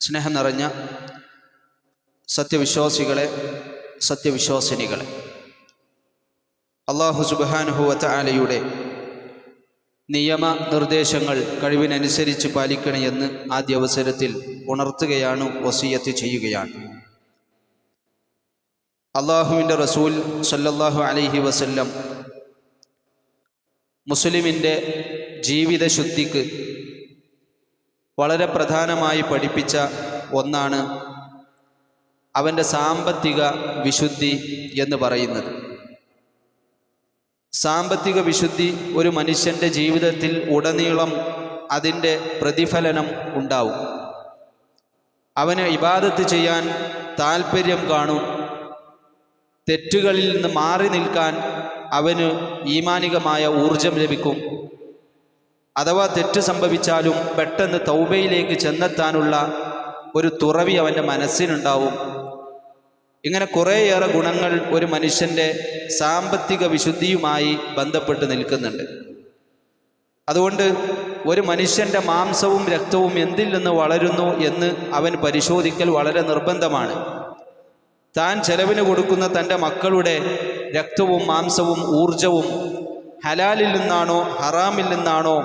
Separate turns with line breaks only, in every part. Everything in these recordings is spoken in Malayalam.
സ്നേഹം നിറഞ്ഞ സത്യവിശ്വാസികളെ സത്യവിശ്വാസിനികളെ. അള്ളാഹു സുബാനുഹുവത്ത ആലയുടെ നിയമ നിർദ്ദേശങ്ങൾ കഴിവിനനുസരിച്ച് പാലിക്കണമെന്ന് ആദ്യ അവസരത്തിൽ ഉണർത്തുകയാണ് വസീയത്ത് ചെയ്യുകയാണ്. അള്ളാഹുവിന്റെ റസൂൽ സല്ലല്ലാഹു അലൈഹി വസല്ലം മുസ്ലിമിന്റെ ജീവിത ശുദ്ധിക്ക് വളരെ പ്രധാനമായി പഠിപ്പിച്ച ഒന്നാണ് അവന്റെ സാമ്പത്തിക വിശുദ്ധി എന്ന് പറയുന്നത്. സാമ്പത്തിക വിശുദ്ധി ഒരു മനുഷ്യന്റെ ജീവിതത്തിൽ ഉടനീളം അതിന്റെ പ്രതിഫലനം ഉണ്ടാവും. അവന് ഇബാദത്ത് ചെയ്യാൻ താല്പര്യം കാണും. തെറ്റുകളിൽ നിന്ന് മാറി നിൽക്കാൻ അവന് ഈമാനികമായ ഊർജം ലഭിക്കും. അഥവാ തെറ്റ് സംഭവിച്ചാലും പെട്ടെന്ന് തൗബയിലേക്ക് ചെന്നെത്താനുള്ള ഒരു തുറവി അവന്റെ മനസ്സിനുണ്ടാവും. ഇങ്ങനെ കുറേയേറെ ഗുണങ്ങൾ ഒരു മനുഷ്യന്റെ സാമ്പത്തിക വിശുദ്ധിയുമായി ബന്ധപ്പെട്ട് നിൽക്കുന്നുണ്ട്. അതുകൊണ്ട് ഒരു മനുഷ്യന്റെ മാംസവും രക്തവും എന്തിൽ നിന്ന് വളരുന്നു എന്ന് അവൻ പരിശോധിക്കൽ വളരെ നിർബന്ധമാണ്. താൻ ചെലവിന് കൊടുക്കുന്ന തന്റെ മക്കളുടെ രക്തവും മാംസവും ഊർജവും ഹലാലിൽ നിന്നാണോ ഹറാമിൽ നിന്നാണോ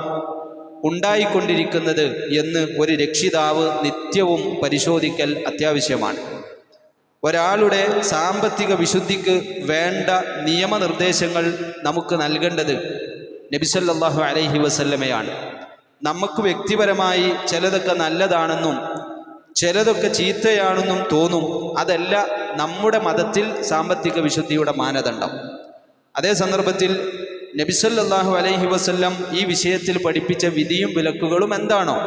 ഉണ്ടായിക്കൊണ്ടിരിക്കുന്നത് എന്ന് ഒരു രക്ഷിതാവ് നിത്യവും പരിശോധിക്കൽ അത്യാവശ്യമാണ്. ഒരാളുടെ സാമ്പത്തിക വിശുദ്ധിക്ക് വേണ്ട നിയമനിർദ്ദേശങ്ങൾ നമുക്ക് നൽകേണ്ടത് നബിസല്ലാഹു അലൈഹി വസല്ലമയാണ്. നമുക്ക് വ്യക്തിപരമായി ചിലതൊക്കെ നല്ലതാണെന്നും ചിലതൊക്കെ ചീത്തയാണെന്നും തോന്നും. അതല്ല നമ്മുടെ മതത്തിൽ സാമ്പത്തിക വിശുദ്ധിയുടെ മാനദണ്ഡം. അതേ സന്ദർഭത്തിൽ നബിസല്ലാഹു അലൈഹി വസല്ലം ഈ വിഷയത്തിൽ പഠിപ്പിച്ച വിധിയും വിലക്കുകളും എന്താണോ?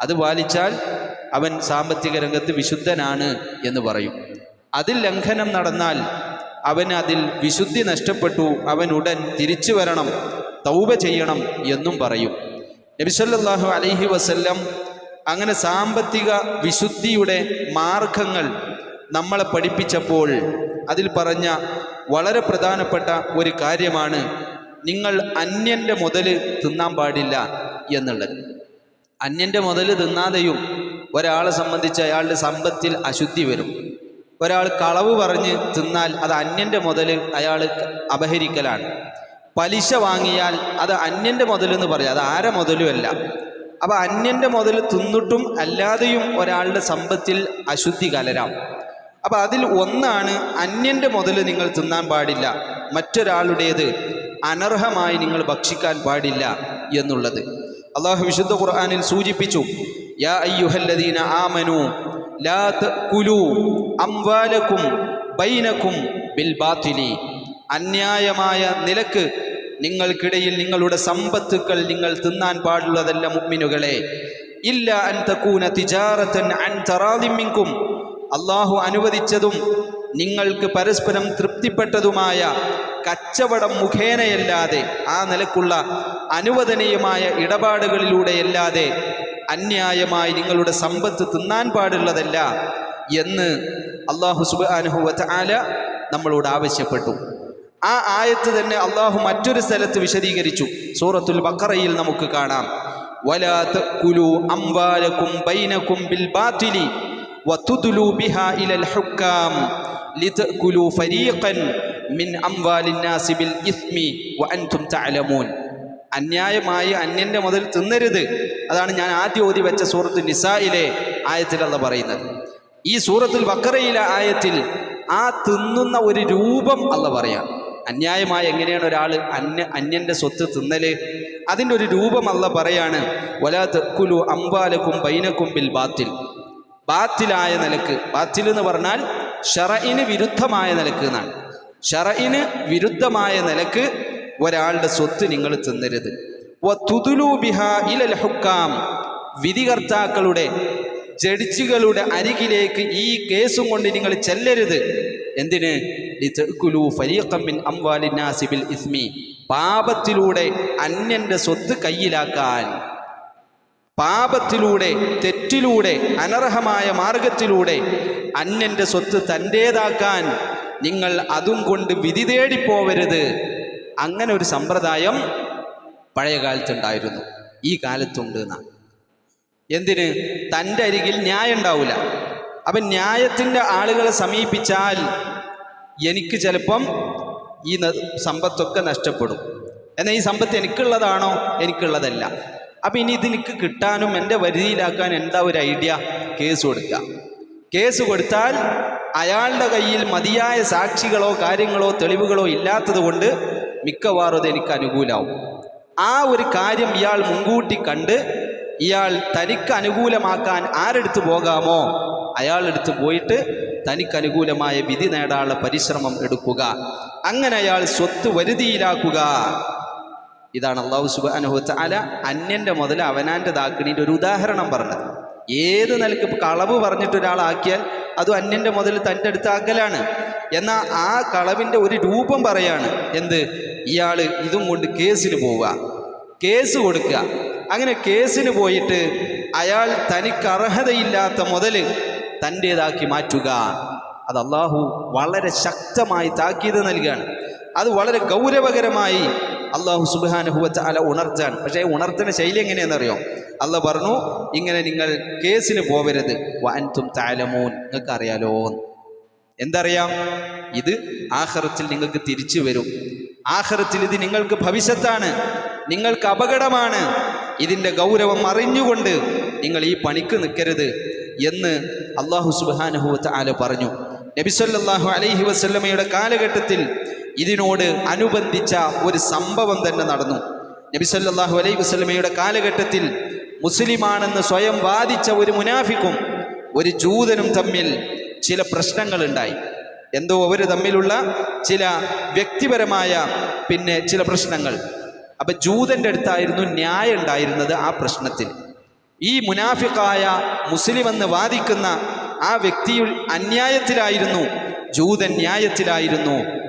അത് പാലിച്ചാൽ അവൻ സാമ്പത്തിക രംഗത്ത് വിശുദ്ധനാണ് എന്ന് പറയും. അതിൽ ലംഘനം നടന്നാൽ അവൻ അതിൽ വിശുദ്ധി നഷ്ടപ്പെട്ടു അവൻ ഉടൻ തിരിച്ചു വരണം തൗബ ചെയ്യണം എന്നും പറയും. നബിസല്ലാഹു അലൈഹി വസല്ലം അങ്ങനെ സാമ്പത്തിക വിശുദ്ധിയുടെ മാർഗങ്ങൾ നമ്മളെ പഠിപ്പിച്ചപ്പോൾ അതിൽ പറഞ്ഞ വളരെ പ്രധാനപ്പെട്ട ഒരു കാര്യമാണ് നിങ്ങൾ അന്യന്റെ മുതൽ തിന്നാൻ പാടില്ല എന്നുള്ളത്. അന്യന്റെ മുതൽ തിന്നാതെയും ഒരാളെ സംബന്ധിച്ച് അയാളുടെ സമ്പത്തിൽ അശുദ്ധി വരും. ഒരാൾ കളവ് പറഞ്ഞ് തിന്നാൽ അത് അന്യന്റെ മുതൽ അയാൾ അപഹരിക്കലാണ്. പലിശ വാങ്ങിയാൽ അത് അന്യന്റെ മുതലെന്ന് പറയാം. അത് ആരെ മുതലുമല്ല അപ്പോൾ അന്യന്റെ മുതൽ തിന്നിട്ടും അല്ലാതെയും ഒരാളുടെ സമ്പത്തിൽ അശുദ്ധി കലരാം. അപ്പോൾ അതിൽ ഒന്നാണ് അന്യന്റെ മുതൽ നിങ്ങൾ തിന്നാൻ പാടില്ല. മറ്റൊരാളുടേത് അനർഹമായി നിങ്ങൾ ഭക്ഷിക്കാൻ പാടില്ല എന്നുള്ളത്. അള്ളാഹു വിശുദ്ധ ഖുർആാനിൽ സൂചിപ്പിച്ചു യാ അയ്യുഹല്ലദീന ആമനു ലാ കുലു അംവാലക്കും ബൈനക്കും ബിൽ അന്യായമായ നിലയ്ക്ക് നിങ്ങൾക്കിടയിൽ നിങ്ങളുടെ സമ്പത്തുക്കൾ നിങ്ങൾ തിന്നാൻ പാടുള്ളതല്ല മുഗ്മിനുകളെ ഇല്ല അൻ തക്കൂന തിജാറത്തൻ അൻ തറാദിമ്മിങ്കും അള്ളാഹു അനുവദിച്ചതും നിങ്ങൾക്ക് പരസ്പരം തൃപ്തിപ്പെട്ടതുമായ കച്ചവടം മുഖേനയല്ലാതെ ആ നിലക്കുള്ള അനുവദനീയമായ ഇടപാടുകളിലൂടെയല്ലാതെ അന്യായമായി നിങ്ങളുടെ സമ്പത്ത് തിന്നാൻ പാടുള്ളതല്ല എന്ന് അള്ളാഹു സുബാനുഹുവത്ത് ആല നമ്മളോട് ആവശ്യപ്പെട്ടു. ആ ആയത്ത് തന്നെ അള്ളാഹു മറ്റൊരു സ്ഥലത്ത് വിശദീകരിച്ചു. സൂറത്തുൽ ബക്കറയിൽ നമുക്ക് കാണാം. വലാ കുലു അംബാലക്കും ബൈനക്കും ബിൽ ബാത്തിലി മിൻ അംവാലിൻ നാസി വ ഇസ്മി വഅൻതും തഅലമൂൻ. അന്യായമായി അന്യന്റെ മുതൽ തിന്നരുത്. അതാണ് ഞാൻ ആദ്യം ഓതി വെച്ച സൂറത്ത് നിസായിലെ ആയത്തിലല്ല പറയുന്നത്. ഈ സൂറത്തുൽ ബക്കറയിലെ ആയത്തിൽ ആ തിന്നുന്ന ഒരു രൂപം അല്ല പറയാം. അന്യായമായി എങ്ങനെയാണ് ഒരാൾ അന്യ അന്യന്റെ സ്വത്ത് തിന്നൽ? അതിന്റെ ഒരു രൂപം അല്ല പറയാണ് വലാ തെക്കുലു അമ്പാലക്കും ബൈനക്കും ബിൽ ബാത്തിൽ. ബാത്തിലായ നിലയ്ക്ക് ബാത്തിൽ എന്ന് പറഞ്ഞാൽ ഷറയിന് വിരുദ്ധമായ നിലയ്ക്ക് എന്നാണ്. ഷറയിന് വിരുദ്ധമായ നിലയ്ക്ക് ഒരാളുടെ സ്വത്ത് നിങ്ങൾ തിന്നരുത്. ഇലൽ ഹുക്കാം. വിധികർത്താക്കളുടെ ജഡ്ജികളുടെ അരികിലേക്ക് ഈ കേസും കൊണ്ട് നിങ്ങൾ ചെല്ലരുത്. എന്തിന്? ഇസ്മി. പാപത്തിലൂടെ അന്യന്റെ സ്വത്ത് കയ്യിലാക്കാൻ. പാപത്തിലൂടെ തെറ്റിലൂടെ അനർഹമായ മാർഗത്തിലൂടെ അന്യന്റെ സ്വത്ത് തന്റേതാക്കാൻ നിങ്ങൾ അതും കൊണ്ട് വിധി തേടിപ്പോവരുത് അങ്ങനെ ഒരു സമ്പ്രദായം പഴയ കാലത്തുണ്ടായിരുന്നു. ഈ കാലത്തുണ്ട് എന്നാണ് എന്തിന്? തന്റെ അരികിൽ ന്യായം ഉണ്ടാവില്ല അപ്പം ന്യായത്തിന്റെ ആളുകളെ സമീപിച്ചാൽ എനിക്ക് ചിലപ്പം ഈ സമ്പത്തൊക്കെ നഷ്ടപ്പെടും. എന്നാൽ ഈ സമ്പത്ത് എനിക്കുള്ളതാണോ? എനിക്കുള്ളതല്ല. അപ്പം ഇനി ഇത് എനിക്ക് കിട്ടാനും എന്റെ വരുതിയിലാക്കാൻ എന്താ ഒരു ഐഡിയ? കേസ് കൊടുക്കുക. കേസ് കൊടുത്താൽ അയാളുടെ കയ്യിൽ മതിയായ സാക്ഷികളോ കാര്യങ്ങളോ തെളിവുകളോ ഇല്ലാത്തത് കൊണ്ട് മിക്കവാറും അത് എനിക്ക് അനുകൂലമാവും ആ ഒരു കാര്യം ഇയാൾ മുൻകൂട്ടി കണ്ട് ഇയാൾ തനിക്ക് അനുകൂലമാക്കാൻ ആരെടുത്ത് പോകാമോ? അയാളെടുത്ത് പോയിട്ട് തനിക്ക് അനുകൂലമായ വിധി നേടാനുള്ള പരിശ്രമം എടുക്കുക. അങ്ങനെ അയാൾ സ്വത്ത് വരുതിയിലാക്കുക. ഇതാണ് അള്ളാഹു സുബാനുഹു അല അന്യന്റെ മുതൽ അവനാന്റെ ഒരു ഉദാഹരണം പറഞ്ഞത്. ഏത് നിലയ്ക്ക് ഇപ്പോൾ കളവ് പറഞ്ഞിട്ട് ഒരാളാക്കിയാൽ അതും അന്യന്റെ മുതൽ തന്റെ അടുത്ത് ആക്കലാണ് എന്നാൽ ആ കളവിന്റെ ഒരു രൂപം പറയാണ് എന്ത്? ഇയാൾ ഇതും കൊണ്ട് കേസിന് പോവുക. കേസ് കൊടുക്കുക. അങ്ങനെ കേസിന് പോയിട്ട് അയാൾ തനിക്ക് അർഹതയില്ലാത്ത മുതൽ തന്റേതാക്കി മാറ്റുക. അത് അള്ളാഹു വളരെ ശക്തമായി താക്കീത് നൽകുകയാണ് അത് വളരെ ഗൗരവകരമായി അള്ളാഹു സുബാനുഹുവച്ച അല ഉണർത്താൻ. പക്ഷേ ഉണർത്തുന്ന ശൈലി എങ്ങനെയാണെന്നറിയോ? അല്ല പറഞ്ഞു ഇങ്ങനെ നിങ്ങൾ കേസിന് പോവരുത്. വാൻതും താലമോൻ നിങ്ങൾക്ക് അറിയാലോ എന്തറിയാം? ഇത് ആഹ്റത്തിൽ നിങ്ങൾക്ക് തിരിച്ചു വരും. ആഹ്റത്തിൽ ഇത് നിങ്ങൾക്ക് ഭവിഷ്യത്താണ്. നിങ്ങൾക്ക് അപകടമാണ്. ഇതിന്റെ ഗൗരവം അറിഞ്ഞുകൊണ്ട് നിങ്ങൾ ഈ പണിക്ക് നിൽക്കരുത് എന്ന് അള്ളാഹു സുബാനുഹുവത്ത് ആല പറഞ്ഞു. നബിസല്ലാഹു അലൈഹി വസല്ലമയുടെ കാലഘട്ടത്തിൽ ഇതിനോട് അനുബന്ധിച്ച ഒരു സംഭവം തന്നെ നടന്നു. നബിസല്ലാഹു അലൈഹി വസ്ലമയുടെ കാലഘട്ടത്തിൽ മുസ്ലിമാണെന്ന് സ്വയം വാദിച്ച ഒരു മുനാഫിക്കും ഒരു ജൂതനും തമ്മിൽ ചില പ്രശ്നങ്ങളുണ്ടായി. എന്തോ അവർ തമ്മിലുള്ള ചില വ്യക്തിപരമായ പിന്നെ ചില പ്രശ്നങ്ങൾ. അപ്പം ജൂതന്റെ അടുത്തായിരുന്നു ന്യായം ഉണ്ടായിരുന്നത് ആ പ്രശ്നത്തിൽ. ഈ മുനാഫിക്കായ മുസ്ലിം എന്ന് വാദിക്കുന്ന ആ വ്യക്തി അന്യായത്തിലായിരുന്നു ജൂതൻ ന്യായത്തിലായിരുന്നു.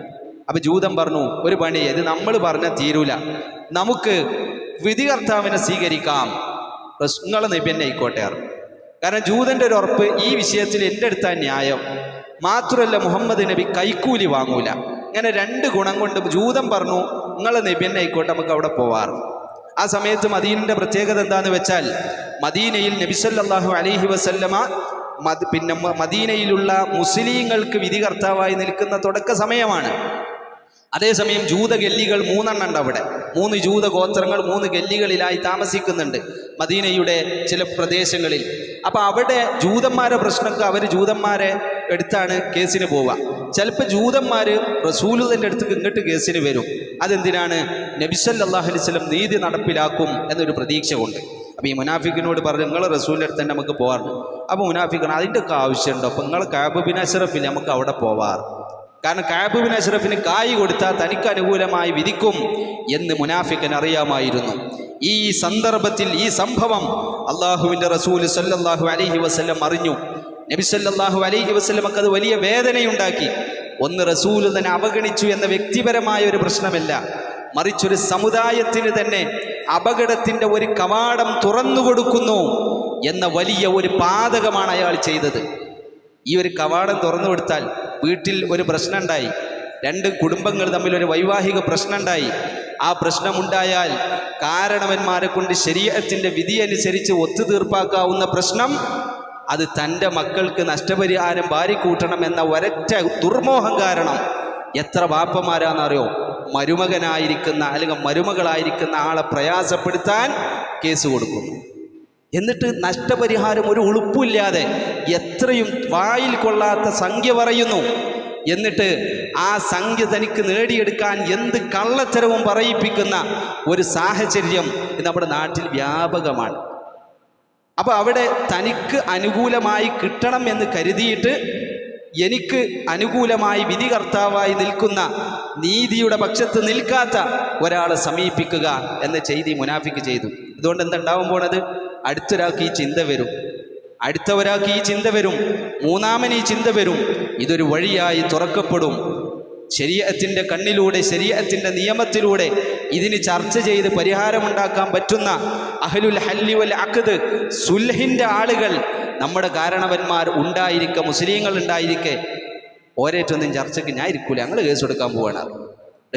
അപ്പൊ ജൂതൻ പറഞ്ഞു ഒരു പണി ഇത് നമ്മൾ പറഞ്ഞ തീരൂല. നമുക്ക് വിധികർത്താവിനെ സ്വീകരിക്കാം. പ്രശ്നങ്ങൾ നിബന്നെ ആയിക്കോട്ടെ കാരണം ജൂതന്റെ ഒരു ഉറപ്പ് ഈ വിഷയത്തിൽ എന്റെ അടുത്ത ന്യായം. മാത്രമല്ല മുഹമ്മദ് നബി കൈക്കൂലി വാങ്ങൂല. അങ്ങനെ രണ്ട് ഗുണം കൊണ്ട് ജൂതം പറഞ്ഞു നിങ്ങളെ നബിന്നെ ആയിക്കോട്ടെ നമുക്ക് അവിടെ പോവാറ് ആ സമയത്ത് മദീനിന്റെ പ്രത്യേകത എന്താന്ന് വെച്ചാൽ മദീനയിൽ നബിസല്ലാഹു അലൈഹി വസല്ലമ മദ് പിന്നെ മദീനയിലുള്ള മുസ്ലിങ്ങൾക്ക് വിധികർത്താവായി നിൽക്കുന്ന തുടക്ക സമയമാണ്. അതേസമയം ജൂത ഗല്ലികൾ മൂന്നെണ്ണം ഉണ്ട് അവിടെ. മൂന്ന് ജൂത ഗോത്രങ്ങൾ മൂന്ന് ഗല്ലികളിലായി താമസിക്കുന്നുണ്ട് മദീനയുടെ ചില പ്രദേശങ്ങളിൽ. അപ്പൊ അവിടെ ജൂതന്മാരെ പ്രശ്നമൊക്കെ അവർ ജൂതന്മാരെ എടുത്താണ് കേസിന് പോവുക. ചിലപ്പോൾ ജൂതന്മാർ റസൂലുദന്റെ അടുത്ത് ഇങ്ങോട്ട് കേസിന് വരും. അതെന്തിനാണ്? നബിസല്ലാഹു സ്വലം നീതി നടപ്പിലാക്കും എന്നൊരു പ്രതീക്ഷ കൊണ്ട് അപ്പോൾ ഈ മുനാഫിക്കിനോട് പറഞ്ഞു നിങ്ങൾ റസൂലിന്റെ അടുത്ത് തന്നെ നമുക്ക് പോകാറുണ്ട്. അപ്പോൾ മുനാഫിക്കാണ് അതിന്റെ ഒക്കെ ആവശ്യമുണ്ടോ. അപ്പോൾ നിങ്ങൾ കാബ് ബിൻ അഷറഫിൽ നമുക്ക് അവിടെ പോവാറ്. കാരണം കാബുബിൻ അഷ്റഫിന് കായ് കൊടുത്താൽ തനിക്ക് അനുകൂലമായി വിധിക്കും എന്ന് മുനാഫിക്കൻ അറിയാമായിരുന്നു. ഈ സന്ദർഭത്തിൽ ഈ സംഭവം അള്ളാഹുവിന്റെ റസൂൽ സല്ലാഹു അലഹി വസല്ലം അറിഞ്ഞു. നബി സല്ലല്ലാഹു അലൈഹി വസല്ലമക്ക് അത് വലിയ വേദനയുണ്ടാക്കി. ഒന്ന് റസൂൽ തന്നെ അവഗണിച്ചു എന്ന വ്യക്തിപരമായ ഒരു പ്രശ്നമല്ല. മറിച്ചൊരു സമുദായത്തിന് തന്നെ അപകടത്തിന്റെ ഒരു കവാടം തുറന്നു കൊടുക്കുന്നു എന്ന വലിയ ഒരു പാതകമാണ് അയാൾ ചെയ്തത്. ഈ ഒരു കവാടം തുറന്നു കൊടുത്താൽ വീട്ടിൽ ഒരു പ്രശ്നമുണ്ടായി. രണ്ട് കുടുംബങ്ങൾ തമ്മിൽ ഒരു വൈവാഹിക പ്രശ്നമുണ്ടായി. ആ പ്രശ്നമുണ്ടായാൽ കാരണവന്മാരെ കൊണ്ട് ശരീരത്തിന്റെ വിധി അനുസരിച്ച് ഒത്തുതീർപ്പാക്കാവുന്ന പ്രശ്നം അത് തന്റെ മക്കൾക്ക് നഷ്ടപരിഹാരം വാരിക്കൂട്ടണം എന്ന ഒരറ്റ ദുർമോഹം കാരണം എത്ര വാപ്പമാരാണെന്നറിയോ മരുമകനായിരിക്കുന്ന അല്ലെങ്കിൽ മരുമകളായിരിക്കുന്ന ആളെ പ്രയാസപ്പെടുത്താൻ കേസ് കൊടുക്കുന്നു. എന്നിട്ട് നഷ്ടപരിഹാരം ഒരു ഉളുപ്പില്ലാതെ എത്രയും വായിൽ കൊള്ളാത്ത സംഖ്യ പറയുന്നു. എന്നിട്ട് ആ സംഖ്യ തനിക്ക് നേടിയെടുക്കാൻ എന്ത് കള്ളത്തരവും പറയിപ്പിക്കുന്ന ഒരു സാഹചര്യം നമ്മുടെ നാട്ടിൽ വ്യാപകമാണ്. അപ്പോൾ അവിടെ തനിക്ക് അനുകൂലമായി കിട്ടണം എന്ന് കരുതിയിട്ട് എനിക്ക് അനുകൂലമായി വിധികർത്താവായി നിൽക്കുന്ന നീതിയുടെ പക്ഷത്ത് നിൽക്കാത്ത ഒരാളെ സമീപിക്കുക എന്ന ചെയ്തി മുനാഫിക്ക് ചെയ്തു. ഇതുകൊണ്ട് എന്തുണ്ടാവും പോണത്? അടുത്തൊരാൾക്ക് ഈ ചിന്ത വരും. അടുത്ത ഒരാൾക്ക് ഈ ചിന്ത വരും. മൂന്നാമന് ഈ ചിന്ത വരും. ഇതൊരു വഴിയായി തുറക്കപ്പെടും. ശരീരത്തിന്റെ കണ്ണിലൂടെ ശരീരത്തിന്റെ നിയമത്തിലൂടെ ഇതിന് ചർച്ച ചെയ്ത് പരിഹാരമുണ്ടാക്കാൻ പറ്റുന്ന അഹലുൽ ഹല്ലി വൽ അഖദ് സുൽഹിന്റെ ആളുകൾ നമ്മുടെ കാരണവന്മാർ ഉണ്ടായിരിക്കെ മുസ്ലിങ്ങൾ ഉണ്ടായിരിക്കെ ഓരേറ്റൊന്നും ചർച്ചയ്ക്ക് ഞാൻ ഇരിക്കൂല. ഞങ്ങൾ കേസ് കൊടുക്കാൻ പോവാണ്.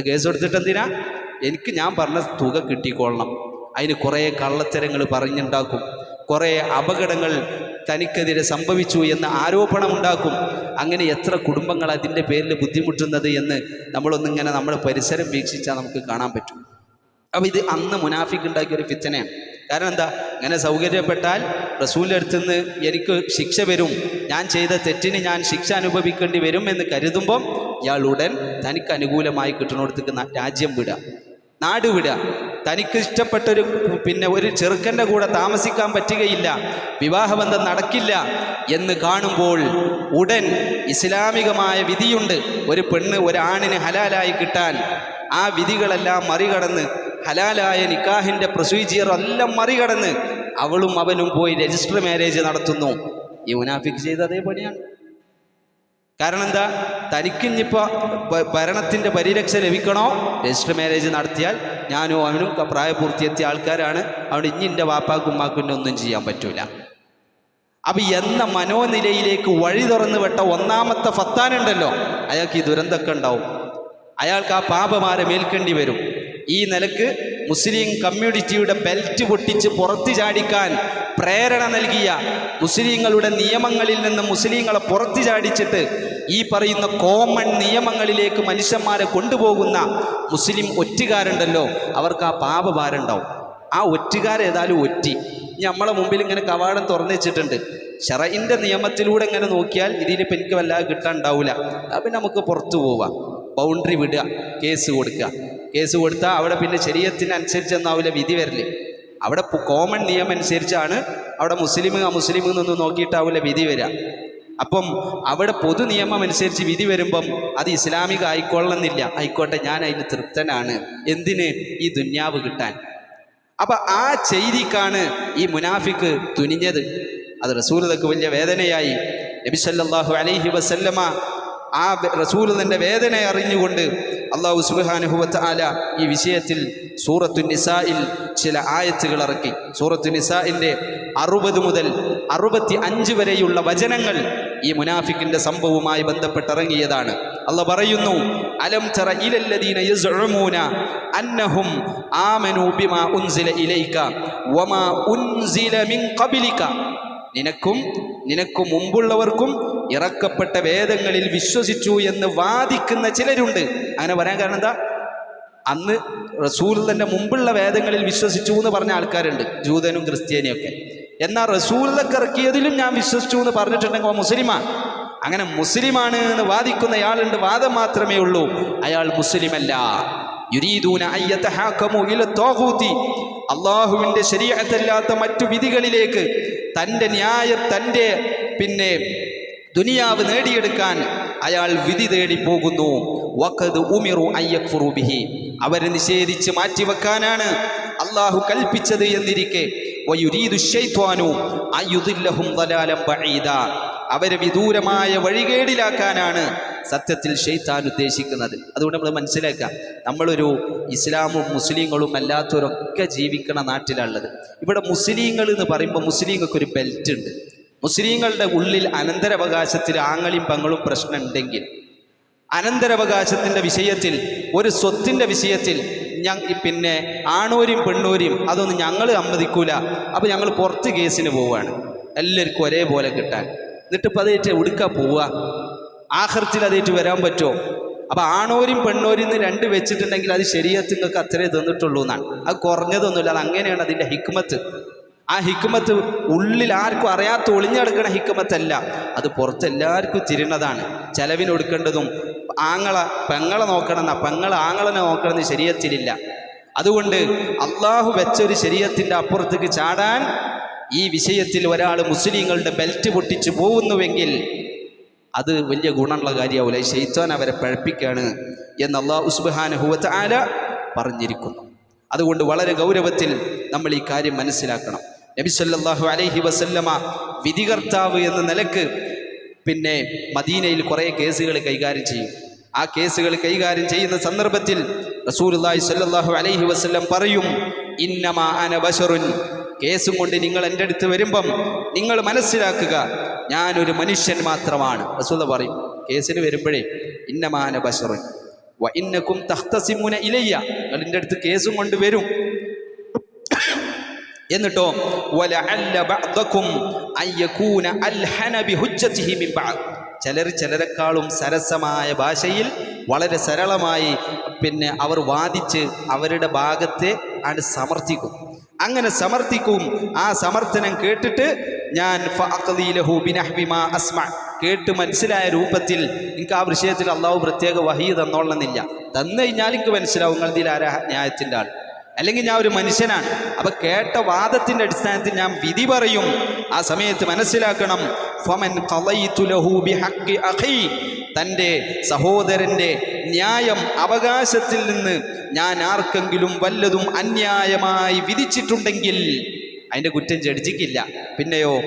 കേസ് കൊടുത്തിട്ട് എന്തിനാ? എനിക്ക് ഞാൻ പറഞ്ഞ തുക കിട്ടിക്കൊള്ളണം അതിന് കുറേ കള്ളത്തരങ്ങൾ പറഞ്ഞുണ്ടാക്കും. കുറേ അപകടങ്ങൾ തനിക്കെതിരെ സംഭവിച്ചു എന്ന് ആരോപണമുണ്ടാക്കും. അങ്ങനെ എത്ര കുടുംബങ്ങൾ അതിന്റെ പേരിൽ ബുദ്ധിമുട്ടുന്നത് എന്ന് നമ്മളൊന്നിങ്ങനെ നമ്മുടെ പരിസരം വീക്ഷിച്ചാൽ നമുക്ക് കാണാൻ പറ്റും. അപ്പോൾ ഇത് അന്ന് മുനാഫിക്ക് ഉണ്ടാക്കിയ ഒരു ഫിത്തനയാണ്. കാരണം എന്താ? ഇങ്ങനെ സൗകര്യപ്പെട്ടാൽ റസൂലിന്റെ എനിക്ക് ശിക്ഷ വരും. ഞാൻ ചെയ്ത തെറ്റിന് ഞാൻ ശിക്ഷ അനുഭവിക്കേണ്ടി വരും എന്ന് കരുതുമ്പം ഇയാൾ ഉടൻ തനിക്ക് അനുകൂലമായി കിട്ടുന്നിടത്തേക്ക് രാജ്യം വിടുക. നാട് വിടുക. തനിക്ക് ഇഷ്ടപ്പെട്ടൊരു പിന്നെ ഒരു ചെറുക്കന്റെ കൂടെ താമസിക്കാൻ പറ്റുകയില്ല വിവാഹബന്ധം നടക്കില്ല എന്ന് കാണുമ്പോൾ ഉടൻ ഇസ്ലാമികമായ വിധിയുണ്ട്. ഒരു പെണ്ണ് ഒരാണിന് ഹലാലായി കിട്ടാൻ ആ വിധികളെല്ലാം മറികടന്ന് ഹലാലായ നിക്കാഹിന്റെ പ്രൊസീജിയർ എല്ലാം മറികടന്ന് അവളും അവനും പോയി രജിസ്റ്റർ മാരേജ് നടത്തുന്നു. ഈ മുനാഫിക്ക് ചെയ്ത അതേ പണിയാണ്. കാരണം എന്താ? തനിക്കിഞ്ഞിപ്പോൾ ഭരണത്തിന്റെ പരിരക്ഷ ലഭിക്കണോ? രജിസ്റ്റർ മാരേജ് നടത്തിയാൽ ഞാനും അവനും പ്രായപൂർത്തിയെത്തിയ ആൾക്കാരാണ്. അവിടെ ഇനി എന്റെ വാപ്പാക്കും ഉമ്മാക്കും ഒന്നും ചെയ്യാൻ പറ്റൂല. അപ്പൊ എന്ന മനോനിലയിലേക്ക് വഴി തുറന്നു വിട്ട ഒന്നാമത്തെ ഫത്താനുണ്ടല്ലോ. അയാൾക്ക് ഈ ദുരന്തമൊക്കെ ഉണ്ടാവും. അയാൾക്ക് ആ പാപമാരെ മേൽക്കേണ്ടി വരും. ഈ നിലയ്ക്ക് മുസ്ലിം കമ്മ്യൂണിറ്റിയുടെ ബെൽറ്റ് പൊട്ടിച്ച് പുറത്തു ചാടിക്കാൻ പ്രേരണ നൽകിയ മുസ്ലിങ്ങളുടെ നിയമങ്ങളിൽ നിന്ന് മുസ്ലിങ്ങളെ പുറത്തു ചാടിച്ചിട്ട് ഈ പറയുന്ന കോമൺ നിയമങ്ങളിലേക്ക് മനുഷ്യന്മാരെ കൊണ്ടുപോകുന്ന മുസ്ലിം ഒറ്റുകാരുണ്ടല്ലോ അവർക്ക് ആ പാപഭാരം ഉണ്ടാവും ആ ഒറ്റുകാരേതായാലും ഒറ്റി. നമ്മളെ മുമ്പിൽ ഇങ്ങനെ കവാടം തുറന്നു വെച്ചിട്ടുണ്ട്. ഷറയിന്റെ നിയമത്തിലൂടെ ഇങ്ങനെ നോക്കിയാൽ ഇതിലിപ്പോൾ എനിക്ക് വല്ലാതെ കിട്ടാണ്ടാവില്ല അപ്പം നമുക്ക് പുറത്തു പോവാം. ബൗണ്ടറി വിടുക കേസ് കൊടുക്കുക. കേസ് കൊടുത്താൽ അവിടെ പിന്നെ ശരീരത്തിനനുസരിച്ചൊന്നാവില്ല വിധി വരൽ. അവിടെ കോമൺ നിയമം അനുസരിച്ചാണ് അവിടെ മുസ്ലിം മുസ്ലിം എന്നൊന്നും നോക്കിയിട്ടാവില്ല വിധി വരിക. അപ്പം അവിടെ പൊതു നിയമം അനുസരിച്ച് വിധി വരുമ്പം അത് ഇസ്ലാമിക ആയിക്കൊള്ളണമെന്നില്ല. ആയിക്കോട്ടെ ഞാൻ അതിന് തൃപ്തനാണ്. എന്തിന്? ഈ ദുന്യാവ് കിട്ടാൻ. അപ്പൊ ആ ചെയ്തിക്കാണ് ഈ മുനാഫിക്ക് തുനിഞ്ഞത്. അത് റസൂലതക്ക് വലിയ വേദനയായി. നബിസല്ലാഹു അലൈഹി വസല്ലമ ആ റസൂലിന്റെ വേദന അറിഞ്ഞുകൊണ്ട് അള്ളാഹു സുബ്ഹാനഹു ആല ഈ വിഷയത്തിൽ സൂറത്തു നിസായിൽ ചില ആയത്തുകൾ ഇറക്കി. സൂറത്തു നിസായിന്റെ അറുപത് മുതൽ അറുപത്തി അഞ്ച് വരെയുള്ള വചനങ്ങൾ ഈ മുനാഫിക്കിന്റെ സംഭവവുമായി ബന്ധപ്പെട്ടിറങ്ങിയതാണ്. അല്ല പറയുന്നു അലം യസ്ഉമൂന അന്നഹും ബിമാ ഉൻസില ഇലൈക വമാ ഉൻസില മിൻ നിനക്കും നിനക്കു മുമ്പുള്ളവർക്കും ഇറക്കപ്പെട്ട വേദങ്ങളിൽ വിശ്വസിച്ചു എന്ന് വാദിക്കുന്ന ചിലരുണ്ട്. അങ്ങനെ പറയാൻ കാരണം എന്താ? അന്ന് റസൂൽ തന്നെ മുമ്പുള്ള വേദങ്ങളിൽ വിശ്വസിച്ചു എന്ന് പറഞ്ഞ ആൾക്കാരുണ്ട് ജൂതനും ക്രിസ്ത്യാനിയും ഒക്കെ. എന്നാൽ റസൂലൊക്കെ ഇറക്കിയതിലും ഞാൻ വിശ്വസിച്ചു എന്ന് പറഞ്ഞിട്ടുണ്ടെങ്കിൽ അവൻ മുസ്ലിമാണ് അങ്ങനെ മുസ്ലിമാണ് എന്ന് വാദിക്കുന്നയാളുണ്ട് വാദം മാത്രമേ ഉള്ളൂ. അയാൾ മുസ്ലിമല്ല. യുരീദൂന അള്ളാഹുവിന്റെ ശരീരത്തല്ലാത്ത മറ്റു വിധികളിലേക്ക് തന്റെ ന്യായം തന്റെ പിന്നെ ദുനിയാവ് നേടിയെടുക്കാൻ അയാൾ വിധി തേടി പോകുന്നു. വക്കത് ഉമിറു അയ്യക്ഫുറു ബിഹി. അവരെ നിഷേധിച്ച് മാറ്റിവെക്കാനാണ് അള്ളാഹു കൽപ്പിച്ചത് എന്നിരിക്കെ. അവരെ വിദൂരമായ വഴികേടിലാക്കാനാണ് സത്യത്തിൽ ഷെയ്ത്താൻ ഉദ്ദേശിക്കുന്നത്. അതുകൊണ്ട് നമ്മൾ മനസ്സിലാക്കാം നമ്മളൊരു ഇസ്ലാമും മുസ്ലിങ്ങളും അല്ലാത്തവരൊക്കെ ജീവിക്കണ നാട്ടിലുള്ളത് ഇവിടെ മുസ്ലിങ്ങൾ എന്ന് പറയുമ്പോൾ മുസ്ലിങ്ങൾക്ക് ഒരു ബെൽറ്റ് ഉണ്ട്. മുസ്ലിങ്ങളുടെ ഉള്ളിൽ അനന്തരാവകാശത്തിൽ ആങ്ങളും പങ്ങളും പ്രശ്നമുണ്ടെങ്കിൽ അനന്തരാവകാശത്തിന്റെ വിഷയത്തിൽ ഒരു സ്വത്തിന്റെ വിഷയത്തിൽ പിന്നെ ആണൂരും പെണ്ണൂരും അതൊന്നും ഞങ്ങൾ സമ്മതിക്കൂല. അപ്പോൾ ഞങ്ങൾ പുറത്ത് കേസിന് പോവുകയാണ് എല്ലാവർക്കും ഒരേപോലെ കിട്ടാൻ. എന്നിട്ട് ഇപ്പം അതേറ്റ് ഉടുക്കാൻ പോവുക ആഹർത്തിൽ അതേറ്റ് വരാൻ പറ്റുമോ? അപ്പം ആണോരും പെണ്ണോരും രണ്ട് വെച്ചിട്ടുണ്ടെങ്കിൽ അത് ശരീരത്തിൽ നിങ്ങൾക്ക് അത്രേ തന്നിട്ടുള്ളൂ എന്നാണ്. അത് കുറഞ്ഞതൊന്നുമില്ല അത് അങ്ങനെയാണ് അതിന്റെ ഹിക്മത്ത്. ആ ഹിക്മത്ത് ഉള്ളിൽ ആർക്കും അറിയാത്ത ഒളിഞ്ഞടക്കണ ഹിക്മത്തല്ല. അത് പുറത്ത് എല്ലാവർക്കും തിരിണതാണ് ചെലവിന് കൊടുക്കേണ്ടതും ആങ്ങളെ പെങ്ങളെ നോക്കണമെന്ന. പെങ്ങൾ ആങ്ങളെ നോക്കണമെന്ന് ശരീരത്തിലില്ല. അതുകൊണ്ട് അള്ളാഹു വെച്ചൊരു ശരീരത്തിന്റെ അപ്പുറത്തേക്ക് ചാടാൻ ഈ വിഷയത്തിൽ ഒരാൾ മുസ്ലിങ്ങളുടെ ബെൽറ്റ് പൊട്ടിച്ചു പോകുന്നുവെങ്കിൽ അത് വലിയ ഗുണമുള്ള കാര്യമാവില്ല ഷെയ്ത്താൻ അവരെ പഴപ്പിക്കാണ് എന്ന് അള്ളാഹു ഉസ്ബഹാൻ ഹുവത്ത് ആല പറഞ്ഞിരിക്കുന്നു. അതുകൊണ്ട് വളരെ ഗൗരവത്തിൽ നമ്മൾ ഈ കാര്യം മനസ്സിലാക്കണം. നബി സല്ലല്ലാഹു അലൈഹി വസല്ലമ വിധികർത്താവ് എന്ന നിലയ്ക്ക് പിന്നെ മദീനയിൽ കുറേ കേസുകൾ കൈകാര്യം ചെയ്യും. ആ കേസുകൾ കൈകാര്യം ചെയ്യുന്ന സന്ദർഭത്തിൽ അലൈഹി വസല്ലം പറയും ഇന്നമാ അന കേസും കൊണ്ട് നിങ്ങൾ എന്റെ അടുത്ത് വരുമ്പം നിങ്ങൾ മനസ്സിലാക്കുക ഞാനൊരു മനുഷ്യൻ മാത്രമാണ്. റസൂല പറയും കേസിന് വരുമ്പോഴേ ഇന്നമാന ബശറുൻ. വ ഇന്നക്കും തഖ്തസിമുന ഇലയ്യ. നിങ്ങൾ എന്റെ അടുത്ത് കേസും കൊണ്ട് വരും. എന്നിട്ടോ വലഅല്ല ബഅദകും അൻ യകൂന അൽഹന ബിഹുജ്ജതിഹി മിൻ ബഅദ്. ചിലർ ചിലരെക്കാളും സരസമായ ഭാഷയിൽ വളരെ സരളമായി പിന്നെ അവർ വാദിച്ച് അവരുടെ ഭാഗത്തെ അത് സമർത്ഥിക്കും. അങ്ങനെ സമർത്ഥിക്കും. ആ സമർത്ഥനം കേട്ടിട്ട് ഞാൻ കേട്ട് മനസ്സിലായ രൂപത്തിൽ എനിക്ക് ആ വിഷയത്തിൽ അള്ളാഹു പ്രത്യേക വഹി തന്നോളണമെന്നില്ല. തന്നു കഴിഞ്ഞാൽ എനിക്ക് മനസ്സിലാവും ഇതിൽ ആരാ ന്യായത്തിന്റെ ആൾ. അല്ലെങ്കിൽ ഞാൻ ഒരു മനുഷ്യനാണ്. അപ്പൊ കേട്ട വാദത്തിന്റെ അടിസ്ഥാനത്തിൽ ഞാൻ വിധി പറയും. ആ സമയത്ത് മനസ്സിലാക്കണം. ഫമൻ തന്റെ സഹോദരന്റെ ന്യായം അവകാശത്തിൽ നിന്ന് ഞാൻ ആർക്കെങ്കിലും വല്ലതും അന്യായമായി വിധിച്ചിട്ടുണ്ടെങ്കിൽ അതിന്റെ കുറ്റം ജഡ്ജിക്കില്ല. പിന്നെയോ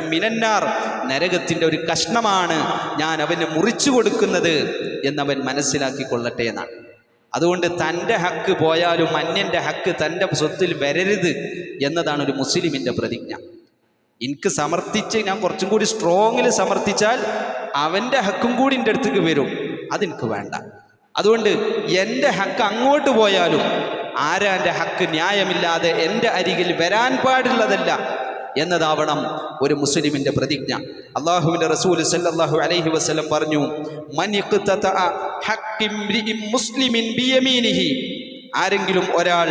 മിനന്നാർ. നരകത്തിന്റെ ഒരു കഷ്ണമാണ് ഞാൻ അവന് മുറിച്ചു കൊടുക്കുന്നത് എന്നവൻ മനസ്സിലാക്കിക്കൊള്ളട്ടെ എന്നാണ്. അതുകൊണ്ട് തന്റെ ഹക്ക് പോയാലും അന്യന്റെ ഹക്ക് തന്റെ സ്വത്തിൽ വരരുത് എന്നതാണ് ഒരു മുസ്ലിമിന്റെ പ്രതിജ്ഞ. എനിക്ക് സമർത്ഥിച്ച് ഞാൻ കുറച്ചും കൂടി സ്ട്രോങ്ങിൽ സമർത്ഥിച്ചാൽ അവന്റെ ഹക്കും കൂടി എന്റെ അടുത്തേക്ക് വരും. അതെനിക്ക് വേണ്ട. അതുകൊണ്ട് എന്റെ ഹക്ക് അങ്ങോട്ട് പോയാലും ആരാന്റെ ഹക്ക് ന്യായമില്ലാതെ എന്റെ അരികിൽ വരാൻ പാടുള്ളതല്ല. എന്നതാവണം ഒരു മുസ്ലിമിന്റെ പ്രതിജ്ഞ. അള്ളാഹുവിന്റെ റസൂൽ സല്ലാഹു അലൈഹി വസ്ലം പറഞ്ഞു "മൻ ഇഖ്തതഅ ഹഖ്ഖി ഇംരിഇൻ മുസ്ലിമിൻ ആരെങ്കിലും ഒരാൾ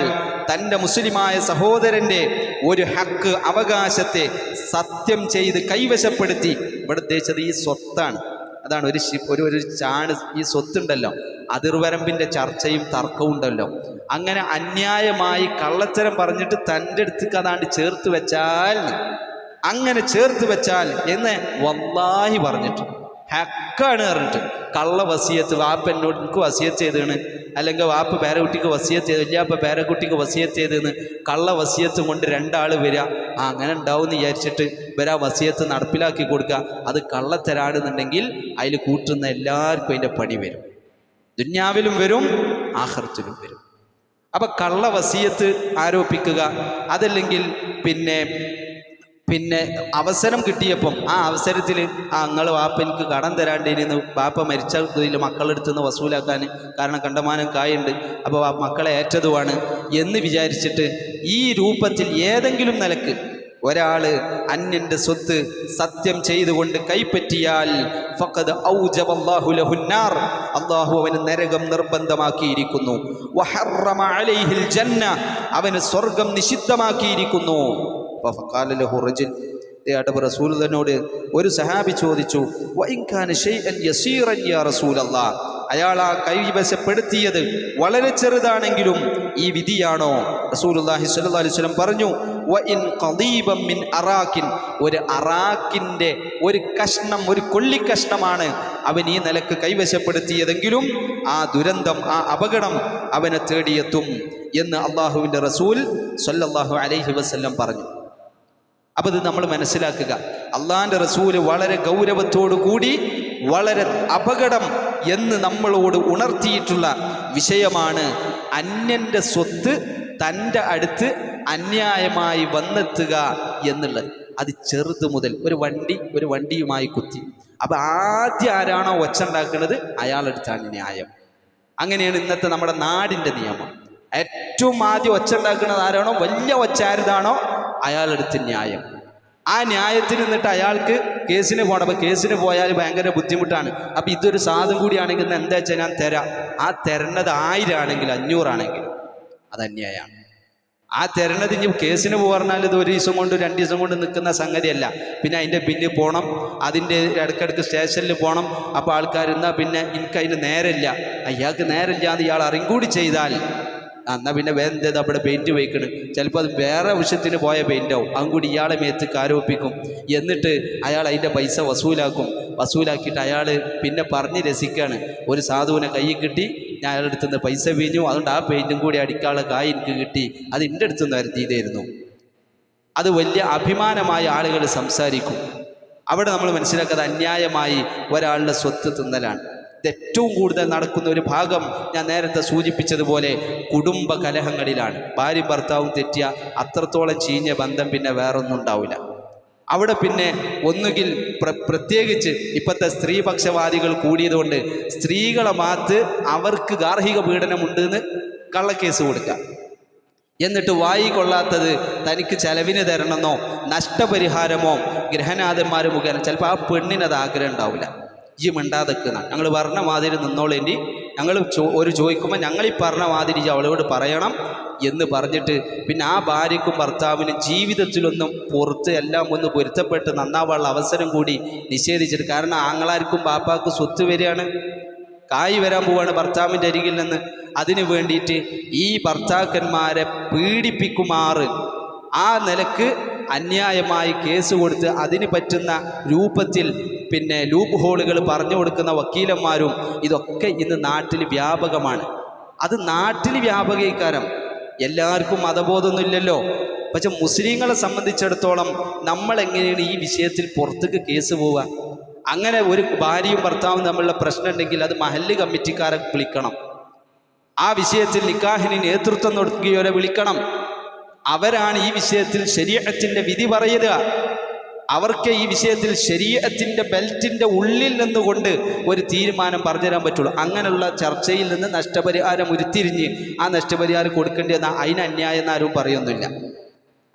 തന്റെ മുസ്ലിമായ സഹോദരന്റെ ഒരു ഹക്ക് അവകാശത്തെ സത്യം ചെയ്ത് കൈവശപ്പെടുത്തി ഇവിടെ ഉദ്ദേശിച്ചത് ഈ സ്വത്താണ്. അതാണ് ഒരു ഒരു ഒരു ചാണ് ഈ സ്വത്തുണ്ടല്ലോ. അതിർവരമ്പിന്റെ ചർച്ചയും തർക്കവും ഉണ്ടല്ലോ. അങ്ങനെ അന്യായമായി കള്ളത്തരം പറഞ്ഞിട്ട് തന്റെ അടുത്തേക്ക് അതാണ്ട് ചേർത്ത് വെച്ചാൽ അങ്ങനെ ചേർത്ത് വെച്ചാൽ എന്ന് വല്ലാഹി പറഞ്ഞിട്ട് ഹക്കാണ് പറഞ്ഞിട്ട് കള്ള വസിയത്ത് വാപ്പ എന്നോട് എനിക്ക് വസിയത്ത് ചെയ്തതാണ് അല്ലെങ്കിൽ വാപ്പ പേരക്കുട്ടിക്ക് വസിയത്ത് ചെയ്ത് ഇല്ലാപ്പ പേരക്കുട്ടിക്ക് വസിയത്ത് ചെയ്തതെന്ന് കള്ള വസിയത്ത് കൊണ്ട് രണ്ടാൾ വരിക അങ്ങനെ ഉണ്ടാവും എന്ന് വിചാരിച്ചിട്ട് ഇവരാ വസിയത്ത് നടപ്പിലാക്കി കൊടുക്കുക. അത് കള്ളത്തരാണെന്നുണ്ടെങ്കിൽ അതിൽ കൂട്ടുന്ന എല്ലാവർക്കും അതിന്റെ പണി വരും. ദുന്യാവിലും വരും ആഹർത്തിലും വരും. അപ്പം കള്ള വസീയത്ത് ആരോപിക്കുക. അതല്ലെങ്കിൽ പിന്നെ പിന്നെ അവസരം കിട്ടിയപ്പം ആ അവസരത്തിൽ ആ നിങ്ങൾ വാപ്പ എനിക്ക് കടം തരാണ്ടിരുന്നു വാപ്പ മരിച്ച ഇതിൽ മക്കളെടുത്ത് നിന്ന് വസൂലാക്കാൻ കാരണം കണ്ടമാനം കായുണ്ട്. അപ്പോൾ മക്കളെ ഏറ്റതുമാണ് എന്ന് വിചാരിച്ചിട്ട് ഈ രൂപത്തിൽ ഏതെങ്കിലും നിലയ്ക്ക് ഒരാൾ അന്യന്റെ സ്വത്ത് സത്യം ചെയ്തുകൊണ്ട് കൈപ്പറ്റിയാൽ ഫഖദ് ഔജബല്ലാഹു ലഹുന്നാർ അള്ളാഹു അവന് നരകം നിർബന്ധമാക്കിയിരിക്കുന്നു. വഹറമ അലൈഹിൽ ജന്ന. അവന് സ്വർഗം നിഷിദ്ധമാക്കിയിരിക്കുന്നു. ഫഖാല ലഹു റജുൽ ദേഹത്തെ റസൂലുള്ളാഹിനോട് ഒരു സഹാബി ചോദിച്ചു വഇൻ കാന ഷൈഅൻ യസീറൻ യാ റസൂലല്ലാ അയാൾ ആ കൈവശപ്പെടുത്തിയത് വളരെ ചെറുതാണെങ്കിലും ഈ വിധിയാണോ? സ്വല്ലല്ലാഹു അലൈഹി വസല്ലം പറഞ്ഞു മിൻ അറാക്കിൻ ഒരു അറാക്കിന്റെ ഒരു കഷ്ണം ഒരു കൊള്ളിക്കഷ്ണമാണ് അവൻ ഈ നിലയ്ക്ക് കൈവശപ്പെടുത്തിയതെങ്കിലും ആ ദുരന്തം ആ അപകടം അവനെ തേടിയെത്തും എന്ന് അള്ളാഹുവിന്റെ റസൂൽ സ്വല്ലല്ലാഹു അലൈഹി വസല്ലം പറഞ്ഞു. അപ്പോൾ ഇത് നമ്മൾ മനസ്സിലാക്കുക. അള്ളാന്റെ റസൂൽ വളരെ ഗൗരവത്തോടു കൂടി വളരെ അപകടം എന്ന് നമ്മളോട് ഉണർത്തിയിട്ടുള്ള വിഷയമാണ് അന്യന്റെ സ്വത്ത് തന്റെ അടുത്ത് അന്യായമായി വന്നെത്തുക എന്നുള്ളത്. അത് ചെറുത് മുതൽ ഒരു വണ്ടി ഒരു വണ്ടിയുമായി കുത്തി. അപ്പം ആദ്യം ആരാണോ ഒച്ച ഉണ്ടാക്കുന്നത് അയാളെടുത്താണ് ന്യായം. അങ്ങനെയാണ് ഇന്നത്തെ നമ്മുടെ നാടിന്റെ നിയമം. ഏറ്റവും ആദ്യം ഒച്ച ഉണ്ടാക്കുന്നത് ആരാണോ? വലിയ ഒച്ച ആരുതാണോ അയാളെടുത്ത് ന്യായം. ആ ന്യായത്തിന് നിന്നിട്ട് അയാൾക്ക് കേസിന് പോകണം. അപ്പോൾ കേസിന് പോയാൽ ഭയങ്കര ബുദ്ധിമുട്ടാണ്. അപ്പോൾ ഇതൊരു സാധനം കൂടിയാണെങ്കിൽ എന്താ വെച്ചാൽ ഞാൻ തരാം. ആ തരണത് ആയിരാണെങ്കിൽ അഞ്ഞൂറാണെങ്കിൽ അത് അന്യായമാണ്. ആ തരണത് ഇനി കേസിന് പറഞ്ഞാൽ ഇത് ഒരു ദിവസം കൊണ്ട് രണ്ട് ദിവസം കൊണ്ട് നിൽക്കുന്ന സംഗതിയല്ല. പിന്നെ അതിന്റെ പിന്നിൽ പോകണം അതിന്റെ ഇടയ്ക്കിടയ്ക്ക് സ്റ്റേഷനിൽ പോകണം അപ്പോൾ ആൾക്കാർ എന്നാൽ പിന്നെ എനിക്ക് അതിന് നേരമില്ല. അയാൾക്ക് നേരമില്ല എന്ന് ഇയാൾ അറിയും. കൂടി ചെയ്താൽ എന്നാ പിന്നെ വേറെ നമ്മുടെ പെയിന്റ് വയ്ക്കണ് ചിലപ്പോൾ അത് വേറെ വിഷത്തിന് പോയ പെയിന്റ് ആവും. അതും കൂടി ഇയാളെ മേത്ത് കാരോപ്പിക്കും. എന്നിട്ട് അയാൾ അതിന്റെ പൈസ വസൂലാക്കും. വസൂലാക്കിയിട്ട് അയാൾ പിന്നെ പറഞ്ഞ് രസിക്കുകയാണ് ഒരു സാധുവിനെ കയ്യിൽ കിട്ടി ഞാൻ അയാളുടെ അടുത്ത് നിന്ന് പൈസ വീഞ്ഞു. അതുകൊണ്ട് ആ പെയിന്റും കൂടി അടിക്കാനുള്ള കായ് എനിക്ക് കിട്ടി. അത് എന്റെ അടുത്ത് നിന്ന് വരുത്തിയതായിരുന്നു അത് വലിയ അഭിമാനമായി ആളുകൾ സംസാരിക്കും. അവിടെ നമ്മൾ മനസ്സിലാക്കുന്നത് അന്യായമായി ഒരാളുടെ സ്വത്ത് തിന്നലാണ്. ഏറ്റവും കൂടുതൽ നടക്കുന്ന ഒരു ഭാഗം ഞാൻ നേരത്തെ സൂചിപ്പിച്ചതുപോലെ കുടുംബ കലഹങ്ങളിലാണ്. ഭാര്യ ഭർത്താവും തെറ്റിയ അത്രത്തോളം ചീഞ്ഞ ബന്ധം പിന്നെ വേറൊന്നും ഉണ്ടാവില്ല. അവിടെ പിന്നെ ഒന്നുകിൽ പ്ര പ്രത്യേകിച്ച് ഇപ്പോഴത്തെ സ്ത്രീപക്ഷവാദികൾ കൂടിയതുകൊണ്ട് സ്ത്രീകളെ മാത്ത് അവർക്ക് ഗാർഹിക പീഡനമുണ്ട് എന്ന് കള്ളക്കേസ് കൊടുക്കുക എന്നിട്ട് വായി കൊള്ളാത്തത് തനിക്ക് ചെലവിന് തരണമെന്നോ നഷ്ടപരിഹാരമോ ഗ്രഹനാഥന്മാർ മുഖേന ചിലപ്പോൾ ആ പെണ്ണിനത് ആഗ്രഹം ഉണ്ടാവില്ല. ഈ മിണ്ടാതെക്കുന്ന ഞങ്ങൾ പറഞ്ഞ മാതിരി നിന്നോളേണ്ടി ഞങ്ങൾ ചോ ഒരു ചോദിക്കുമ്പോൾ ഞങ്ങൾ ഈ പറഞ്ഞ മാതിരി അവളോട് പറയണം എന്ന് പറഞ്ഞിട്ട് പിന്നെ ആ ഭാര്യക്കും ഭർത്താവിനും ജീവിതത്തിലൊന്നും പുറത്ത് എല്ലാം ഒന്ന് പൊരുത്തപ്പെട്ട് നന്നാവാനുള്ള അവസരം കൂടി നിഷേധിച്ചിട്ട് കാരണം ആങ്ങളാർക്കും ബാപ്പാക്കും സ്വത്ത് വരികയാണ്. കായ് വരാൻ പോവാണ് ഭർത്താവിന്റെ അരികിൽ നിന്ന്. അതിന് വേണ്ടിയിട്ട് ഈ ഭർത്താക്കന്മാരെ പീഡിപ്പിക്കുമാറ്. ആ നിലയ്ക്ക് അന്യായമായി കേസ് കൊടുത്ത് അതിന് പറ്റുന്ന രൂപത്തിൽ പിന്നെ ലൂപ്പ് ഹോളുകൾ പറഞ്ഞു കൊടുക്കുന്ന വക്കീലന്മാരും ഇതൊക്കെ ഇന്ന് നാട്ടിൽ വ്യാപകമാണ്. അത് നാട്ടിൽ വ്യാപകീകാരം. എല്ലാവർക്കും മതബോധമൊന്നുമില്ലല്ലോ. പക്ഷെ മുസ്ലിങ്ങളെ സംബന്ധിച്ചിടത്തോളം നമ്മൾ എങ്ങനെയാണ് ഈ വിഷയത്തിൽ പുറത്തേക്ക് കേസ് പോവുക? അങ്ങനെ ഒരു ഭാര്യയും ഭർത്താവും തമ്മിലുള്ള പ്രശ്നം ഉണ്ടെങ്കിൽ അത് മഹല്ല് കമ്മിറ്റിക്കാരെ വിളിക്കണം. ആ വിഷയത്തിൽ നിക്കാഹിന് നേതൃത്വം കൊടുക്കുകയോരെ വിളിക്കണം. അവരാണ് ഈ വിഷയത്തിൽ ശരീരത്തിന്റെ വിധി പറയുക. അവർക്ക് ഈ വിഷയത്തിൽ ശരീരത്തിന്റെ ബെൽറ്റിന്റെ ഉള്ളിൽ നിന്നുകൊണ്ട് ഒരു തീരുമാനം പറഞ്ഞുതരാൻ പറ്റുള്ളൂ. അങ്ങനെയുള്ള ചർച്ചയിൽ നിന്ന് നഷ്ടപരിഹാരം ഉരുത്തിരിഞ്ഞ് ആ നഷ്ടപരിഹാരം കൊടുക്കേണ്ടതെന്ന് അതിന് അന്യായം എന്നാരും പറയുന്നില്ല.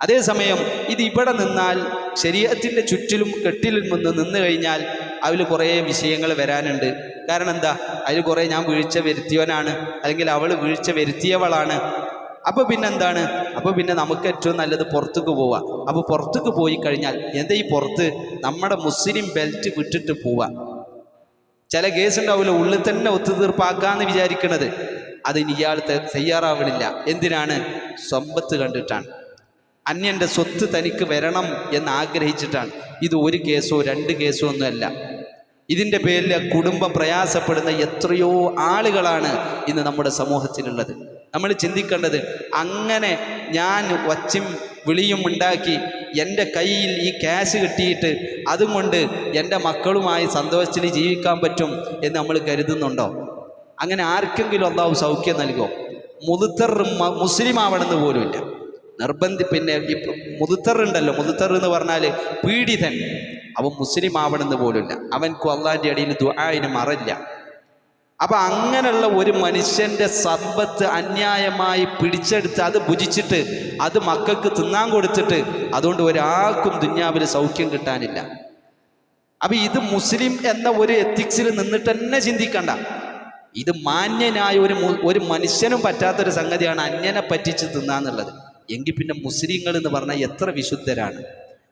അതേസമയം ഇത് ഇവിടെ നിന്നാൽ ശരീരത്തിന്റെ ചുറ്റിലും കെട്ടിലും നിന്ന് നിന്ന് കഴിഞ്ഞാൽ അതിൽ കുറേ വിഷയങ്ങൾ വരാനുണ്ട്. കാരണം എന്താ? അതിൽ കുറേ ഞാൻ വീഴ്ച വരുത്തിയവനാണ്. അല്ലെങ്കിൽ അവൾ വീഴ്ച വരുത്തിയവളാണ്. അപ്പോൾ പിന്നെ എന്താണ് അപ്പോൾ പിന്നെ നമുക്ക് ഏറ്റവും നല്ലത് പുറത്തേക്ക് പോവാം. അപ്പോൾ പുറത്തേക്ക് പോയി കഴിഞ്ഞാൽ എന്താ ഈ പുറത്ത്? നമ്മുടെ മുസ്ലിം ബെൽറ്റ് വിട്ടിട്ട് പോവാ. ചില കേസ് ഉണ്ടാവില്ല ഉള്ളിൽ തന്നെ ഒത്തുതീർപ്പാക്കാന്ന് വിചാരിക്കുന്നത് അതിന് ഇയാൾ തയ്യാറാവണില്ല. എന്തിനാണ്? സ്വമ്പത്ത് കണ്ടിട്ടാണ്. അന്യന്റെ സ്വത്ത് തനിക്ക് വരണം എന്ന് ആഗ്രഹിച്ചിട്ടാണ്. ഇത് ഒരു കേസോ രണ്ട് കേസോ ഒന്നുമല്ല ഇതിന്റെ പേരിൽ കുടുംബം പ്രയാസപ്പെടുന്ന എത്രയോ ആളുകളാണ് ഇന്ന് നമ്മുടെ സമൂഹത്തിലുള്ളത്. നമ്മൾ ചിന്തിക്കേണ്ടത് അങ്ങനെ ഞാൻ ഒച്ചും വിളിയും ഉണ്ടാക്കി എന്റെ കയ്യിൽ ഈ ക്യാഷ് കിട്ടിയിട്ട് അതും കൊണ്ട് എന്റെ മക്കളുമായി സന്തോഷത്തിൽ ജീവിക്കാൻ പറ്റും എന്ന് നമ്മൾ കരുതുന്നുണ്ടോ? അങ്ങനെ ആർക്കെങ്കിലും അള്ളാഹു സൗഖ്യം നൽകുമോ മുതുത്തർ മുസ്ലിം ആവണമെന്ന് പോലുമില്ല. നിർബന്ധി പിന്നെ ഈ ഉണ്ടല്ലോ മുതുത്തർ എന്ന് പറഞ്ഞാൽ പീഡിതൻ. അവൻ മുസ്ലിം ആവണമെന്ന് പോലുമില്ല. അവൻക്കും അള്ളാഹിന്റെ അടിയിൽ ദുആന് മറല്ല അപ്പൊ അങ്ങനെയുള്ള ഒരു മനുഷ്യന്റെ സമ്പത്ത് അന്യായമായി പിടിച്ചെടുത്ത് അത് ഭുജിച്ചിട്ട് അത് മക്കൾക്ക് തിന്നാൻ കൊടുത്തിട്ട് അതുകൊണ്ട് ഒരാൾക്കും ദുന്യാവിൽ സൗഖ്യം കിട്ടാനില്ല. അപ്പൊ ഇത് മുസ്ലിം എന്ന ഒരു എത്തിക്സിൽ നിന്നിട്ട് തന്നെ ചിന്തിക്കണ്ട. ഇത് മാന്യനായ ഒരു ഒരു മനുഷ്യനും പറ്റാത്തൊരു സംഗതിയാണ് അന്യനെ പറ്റിച്ച് തിന്നാന്നുള്ളത്. എങ്കിൽ പിന്നെ മുസ്ലിങ്ങൾ എന്ന് പറഞ്ഞാൽ എത്ര വിശുദ്ധരാണ്.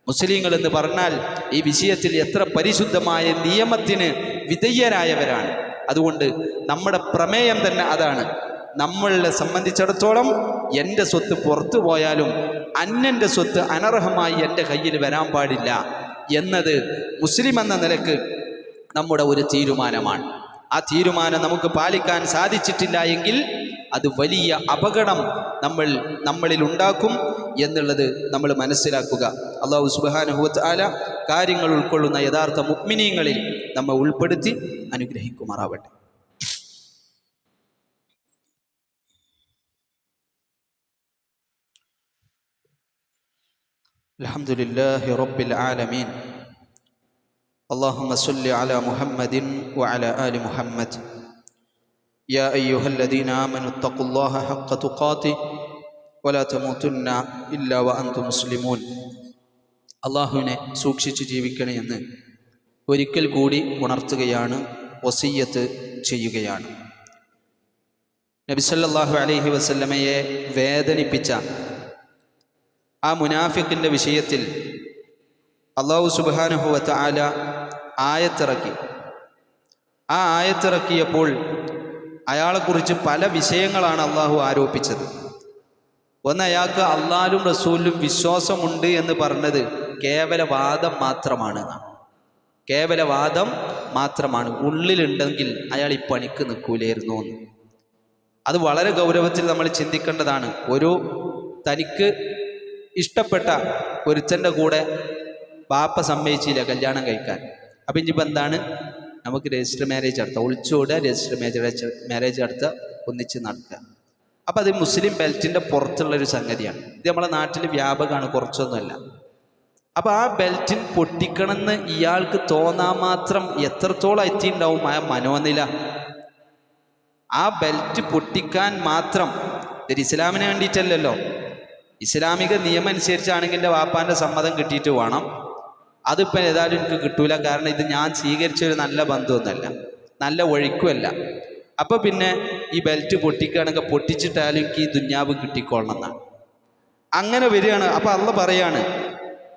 മുസ്ലിങ്ങൾ എന്ന് പറഞ്ഞാൽ ഈ വിഷയത്തിൽ എത്ര പരിശുദ്ധമായ നിയമത്തിന് വിധേയരായവരാണ്. അതുകൊണ്ട് നമ്മുടെ പ്രമേയം തന്നെ അതാണ്. നമ്മളെ സംബന്ധിച്ചിടത്തോളം എന്റെ സ്വത്ത് പുറത്തു പോയാലും അന്യന്റെ സ്വത്ത് അനർഹമായി എന്റെ കയ്യിൽ വരാൻ പാടില്ല എന്നത് മുസ്ലിം എന്ന നിലയ്ക്ക് നമ്മുടെ ഒരു തീരുമാനമാണ്. ആ തീരുമാനം നമുക്ക് പാലിക്കാൻ സാധിച്ചിട്ടില്ല എങ്കിൽ അത് വലിയ അപകടം നമ്മൾ നമ്മളിൽ ഉണ്ടാക്കും എന്നുള്ളത് നമ്മൾ മനസ്സിലാക്കുക അള്ളാഹു സുബാനുഹുവത്ത് ആല കാര്യങ്ങൾ ഉൾക്കൊള്ളുന്ന യഥാർത്ഥ മുഗ്മിനീങ്ങളിൽ നമ്മെ ഉൾപ്പെടുത്തി അനുഗ്രഹിക്കുമാറാവട്ടെ الحمد لله رب العالمين اللهم صل على محمد وعلى آل محمد يا أيها الذين آمنوا اتقوا الله حق تقاته ولا تموتن إلا وأنتم مسلمون അള്ളാഹുവിനെ സൂക്ഷിച്ച് ജീവിക്കണേ എന്ന് ഒരിക്കൽ കൂടി ഉണർത്തുകയാണ് വസീയത്ത് ചെയ്യുകയാണ് നബിസല്ലാഹു അലൈഹി വസല്ലമയെ വേദനിപ്പിച്ച ആ മുനാഫിക്കിൻ്റെ വിഷയത്തിൽ അള്ളാഹു സുബാനുഹുവത്ത് ആല ആയത്തിറക്കി ആ ആയത്തിറക്കിയപ്പോൾ അയാളെക്കുറിച്ച് പല വിഷയങ്ങളാണ് അള്ളാഹു ആരോപിച്ചത്. ഒന്ന് അയാൾക്ക് അള്ളാലും റസൂലിലും വിശ്വാസമുണ്ട് എന്ന് പറഞ്ഞത് കേവല വാദം മാത്രമാണ്. കേവല വാദം മാത്രമാണ്. ഉള്ളിലുണ്ടെങ്കിൽ അയാൾ ഈ പണിക്ക് നിൽക്കൂലായിരുന്നു എന്ന്. അത് വളരെ ഗൗരവത്തിൽ നമ്മൾ ചിന്തിക്കേണ്ടതാണ്. ഒരു തനിക്ക് ഇഷ്ടപ്പെട്ട ഒരുത്തന്റെ കൂടെ ബാപ്പ സമ്മതിച്ചില്ല കല്യാണം കഴിക്കാൻ. അപ്പം ഇനിയിപ്പോൾ എന്താണ്? നമുക്ക് രജിസ്റ്റർ മാരേജ് നടത്താം. ഒളിച്ചോടുക രജിസ്റ്റർ മാരേജ് മാരേജ് നടത്തുക ഒന്നിച്ച് നടക്കുക. അപ്പോൾ അത് മുസ്ലിം ബെൽറ്റിന്റെ പുറത്തുള്ളൊരു സംഗതിയാണ്. ഇത് നമ്മളെ നാട്ടിൽ വ്യാപകമാണ് കുറച്ചൊന്നുമല്ല. അപ്പോൾ ആ ബെൽറ്റിൻ പൊട്ടിക്കണമെന്ന് ഇയാൾക്ക് തോന്നാൻ മാത്രം എത്രത്തോളം എത്തിയിട്ടുണ്ടാവും ആ മനോനില? ആ ബെൽറ്റ് പൊട്ടിക്കാൻ മാത്രം ഇതൊരു ഇസ്ലാമിന് വേണ്ടിയിട്ടല്ലല്ലോ. ഇസ്ലാമിക നിയമം അനുസരിച്ചാണെങ്കിൽ എന്റെ വാപ്പാന്റെ സമ്മതം കിട്ടിയിട്ട് വേണം. അതിപ്പോൾ ഏതായാലും എനിക്ക് കിട്ടൂല. കാരണം ഇത് ഞാൻ സ്വീകരിച്ച ഒരു നല്ല ബന്ധമൊന്നുമല്ല. നല്ല ഒഴുക്കുമല്ല. അപ്പോൾ പിന്നെ ഈ ബെൽറ്റ് പൊട്ടിക്കുകയാണെങ്കിൽ പൊട്ടിച്ചിട്ടാലും എനിക്ക് ഈ ദുഞ്ഞാവ് കിട്ടിക്കൊള്ളണം എന്നാണ്. അങ്ങനെ വരികയാണ്. അപ്പോൾ അള്ള പറയാണ്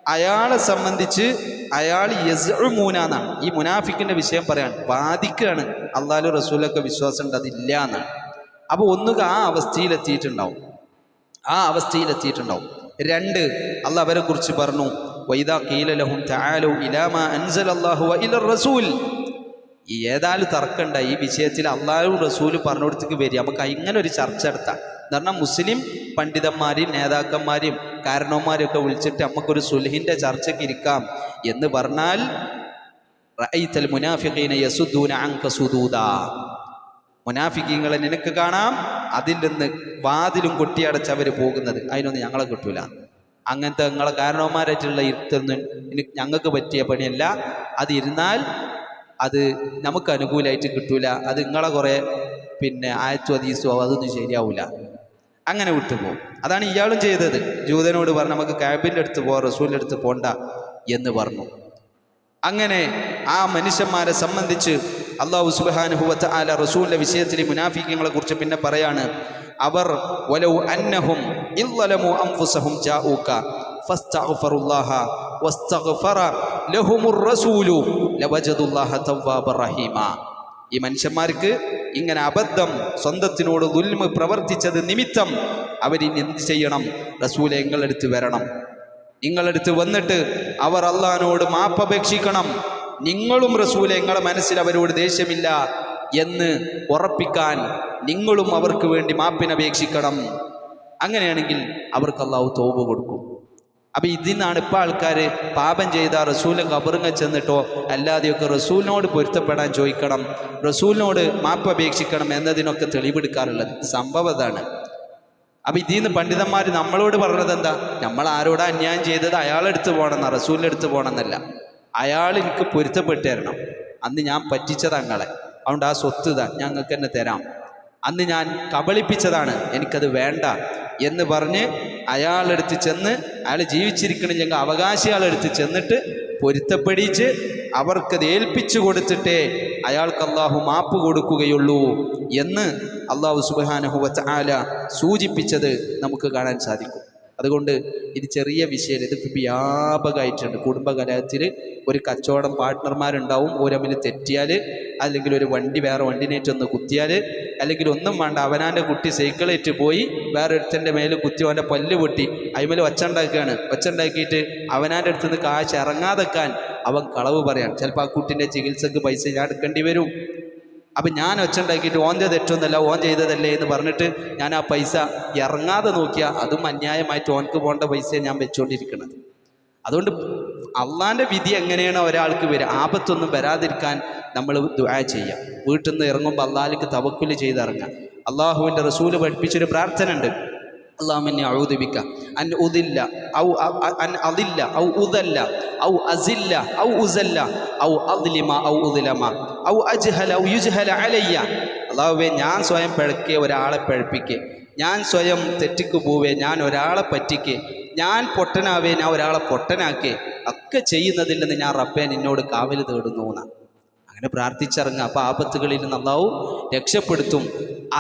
അയാളെ സംബന്ധിച്ച് അയാൾ യസ്മൂന എന്നാണ്. ഈ മുനാഫിക്കിന്റെ വിഷയം പറയാണ്. ബാധിക്കുകയാണ് അള്ളാഹു റസൂലൊക്കെ വിശ്വാസം ഉണ്ട്. അതില്ല എന്നാണ്. അപ്പോൾ ഒന്നുക ആ അവസ്ഥയിലെത്തിയിട്ടുണ്ടാവും ആ അവസ്ഥയിലെത്തിയിട്ടുണ്ടാവും രണ്ട് അല്ല അവരെ കുറിച്ച് പറഞ്ഞു. വൈദാ കീലലഹും തആലു ഇലാമ അൻസലല്ലാഹു വ ഇലർ റസൂൽ. ഈ ഏതായാലും തർക്കണ്ട ഈ വിഷയത്തിൽ അള്ളാഹു റസൂൽ പറഞ്ഞുകൊടുത്തേക്ക് വരിക. നമുക്ക് ഇങ്ങനെ ഒരു ചർച്ച എടുത്താം പറഞ്ഞാൽ മുസ്ലിം പണ്ഡിതന്മാരെയും നേതാക്കന്മാരെയും കാരണവന്മാരെയും ഒക്കെ വിളിച്ചിട്ട് നമുക്കൊരു സുൽഹിന്റെ ചർച്ചയ്ക്ക് ഇരിക്കാം. എന്ന് പറഞ്ഞാൽ റഅയ്തൽ മുനാഫിഖീന യസുദ്ദൂന അങ്ക സുദൂദ. മുനാഫിക്കീങ്ങളെ നിനക്ക് കാണാം അതിൽ നിന്ന് വാതിലും കൊട്ടിയടച്ച് അവർ പോകുന്നത്. അതിനൊന്നും ഞങ്ങളെ കിട്ടൂല. അങ്ങനത്തെ നിങ്ങളെ കാരണവന്മാരായിട്ടുള്ള ഇരുത്തൊന്നും എനിക്ക് ഞങ്ങൾക്ക് പറ്റിയ പണിയല്ല. അത് ഇരുന്നാൽ അത് നമുക്ക് അനുകൂലമായിട്ട് കിട്ടൂല. അത് നിങ്ങളെ കുറേ പിന്നെ ആയത്തു അതീസോ അതൊന്നും ശരിയാവില്ല അങ്ങനെ വിട്ടുപോകും. അതാണ് ഇയാളും ചെയ്തത്. ജൂതനോട് പറഞ്ഞു നമുക്ക് ക്യാബിന്റെ അടുത്ത് പോകാം റസൂലിന്റെ അടുത്ത് പോണ്ട എന്ന് പറഞ്ഞു. അങ്ങനെ ആ മനുഷ്യന്മാരെ സംബന്ധിച്ച് അള്ളാഹു സുബാനുഹുവത്ത് ആല റസൂലിന്റെ വിഷയത്തിൽ മുനാഫിക്കങ്ങളെ കുറിച്ച് പിന്നെ പറയാണ് അവർ അന്നഹും വസ്തഗ്ഫറ ലവജദുല്ലാഹ ഈ മനുഷ്യന്മാർക്ക് ഇങ്ങനെ അബദ്ധം സ്വന്തത്തിനോട് ദുൽമ പ്രവർത്തിച്ചത് നിമിത്തം അവരിനി എന്ത് ചെയ്യണം? റസൂലെ നിങ്ങളെടുത്ത് വരണം. നിങ്ങളെടുത്ത് വന്നിട്ട് അവർ അള്ളഹാനോട് മാപ്പപേക്ഷിക്കണം നിങ്ങളും റസൂലെ നിങ്ങളെ മനസ്സിൽ അവരോട് ദേഷ്യമില്ല എന്ന് ഉറപ്പിക്കാൻ നിങ്ങളും അവർക്ക് വേണ്ടി മാപ്പിനപേക്ഷിക്കണം അങ്ങനെയാണെങ്കിൽ അവർക്ക് അള്ളാഹു തോപ് കൊടുക്കും. അപ്പൊ ഇതിന്നാണ് ഇപ്പൊ ആൾക്കാർ പാപം ചെയ്ത റസൂലെ കബറുങ്ങ ചെന്നിട്ടോ അല്ലാതെയൊക്കെ റസൂലിനോട് പൊരുത്തപ്പെടാൻ ചോദിക്കണം റസൂലിനോട് മാപ്പ് അപേക്ഷിക്കണം എന്നതിനൊക്കെ തെളിവെടുക്കാറുള്ളത്. സംഭവം അതാണ്. അപ്പൊ നിന്ന് പണ്ഡിതന്മാർ നമ്മളോട് പറഞ്ഞത് എന്താ നമ്മൾ ആരോടാ അന്യായം ചെയ്തത്? അയാളെടുത്ത് പോകണമെന്ന റസൂലിന്റെ അടുത്ത് പോകണമെന്നല്ല. അയാൾ എനിക്ക് പൊരുത്തപ്പെട്ട് തരണം അന്ന് ഞാൻ പറ്റിച്ചത് അങ്ങളെ അതുകൊണ്ട് ആ സ്വത്ത് ഞങ്ങൾക്ക് തന്നെ തരാം. അന്ന് ഞാൻ കബളിപ്പിച്ചതാണ് എനിക്കത് വേണ്ട എന്ന് പറഞ്ഞ് അയാളെടുത്ത് ചെന്ന് അയാൾ ജീവിച്ചിരിക്കണില്ലെങ്കിൽ അവകാശിയാളെടുത്ത് ചെന്നിട്ട് പൊരുത്തപ്പെടിച്ച് അവർക്കത് ഏൽപ്പിച്ചു കൊടുത്തിട്ടേ അയാൾക്ക് അള്ളാഹു മാപ്പ് കൊടുക്കുകയുള്ളൂ എന്ന് അള്ളാഹു സുബാനഹുവ ആല സൂചിപ്പിച്ചത് നമുക്ക് കാണാൻ സാധിക്കും. അതുകൊണ്ട് ഇത് ചെറിയ വിഷയം ഇത് വ്യാപകമായിട്ടുണ്ട്. കുടുംബകലഹത്തിൽ ഒരു കച്ചവടം പാർട്ട്ണർമാരുണ്ടാവും ഓരോമിന് തെറ്റിയാൽ അല്ലെങ്കിൽ ഒരു വണ്ടി വേറെ വണ്ടിനേറ്റ് ഒന്ന് കുത്തിയാൽ അല്ലെങ്കിൽ ഒന്നും വേണ്ട അവനാന്റെ കുട്ടി സൈക്കിളേറ്റ് പോയി വേറെ ഒരുത്തന്റെ മേലെ കുത്തി അവന്റെ പല്ല് പൊട്ടി അതിമേൽ ഒച്ചുണ്ടാക്കുകയാണ് ഒച്ചുണ്ടാക്കിയിട്ട് അവനാന്റെ അടുത്തുനിന്ന് കാശ് ഇറങ്ങാതെക്കാൻ അവൻ കളവ് പറയാൻ ചിലപ്പോൾ ആ കുട്ടീന്റെ ചികിത്സക്ക് പൈസ ഞാൻ എടുക്കേണ്ടി വരും. അപ്പം ഞാൻ ഒച്ചുണ്ടാക്കിയിട്ട് ഓന്റെ തെറ്റൊന്നുമല്ല ഓൻ ചെയ്തതല്ലേ എന്ന് പറഞ്ഞിട്ട് ഞാൻ ആ പൈസ ഇറങ്ങാതെ നോക്കിയാൽ അതും അന്യായമായിട്ട് ഓൻക്ക് പോകേണ്ട പൈസ ഞാൻ വെച്ചുകൊണ്ടിരിക്കുന്നത് അതുകൊണ്ട് അള്ളാന്റെ വിധി എങ്ങനെയാണ് ഒരാൾക്ക് വരിക ആപത്തൊന്നും വരാതിരിക്കാൻ നമ്മൾ ദുആ ചെയ്യാം. വീട്ടിൽ നിന്ന് ഇറങ്ങുമ്പോൾ അള്ളാലിക്ക് തവക്കുൽ ചെയ്തിറങ്ങാം. അള്ളാഹുവിന്റെ റസൂൽ പഠിപ്പിച്ചൊരു പ്രാർത്ഥന ഉണ്ട് അള്ളാഹുവിനെ അഴുതിപ്പിക്ക അൻ ഉദില്ല ഔ അൻ അതില്ല ഔ ഉദല്ല ഔ അസില്ല ഔ ഉസല്ല ഔ അദ്ലിമ ഔ ഉദിലമ ഔ അജ്ഹല ഔ യുജ്ഹല അലയ്യ. അള്ളാഹുവെ ഞാൻ സ്വയം പിഴക്കിയ ഒരാളെ പിഴപ്പിക്കെ ഞാൻ സ്വയം തെറ്റിക്ക് പോവേ ഞാൻ ഒരാളെ പറ്റിക്കെ. ഞാൻ പൊട്ടനാവേ ഞാൻ ഒരാളെ പൊട്ടനാക്കേ. ഒക്കെ ചെയ്യുന്നതിൽ നിന്ന് ഞാൻ റബ്ബെ നിന്നോട് കാവൽ തേടുന്നു എന്നാണ് അങ്ങനെ പ്രാർത്ഥിച്ചിറങ്ങുക. അപ്പോൾ ആപത്തുകളിൽ നിന്ന് അള്ളാഹു രക്ഷപ്പെടുത്തും.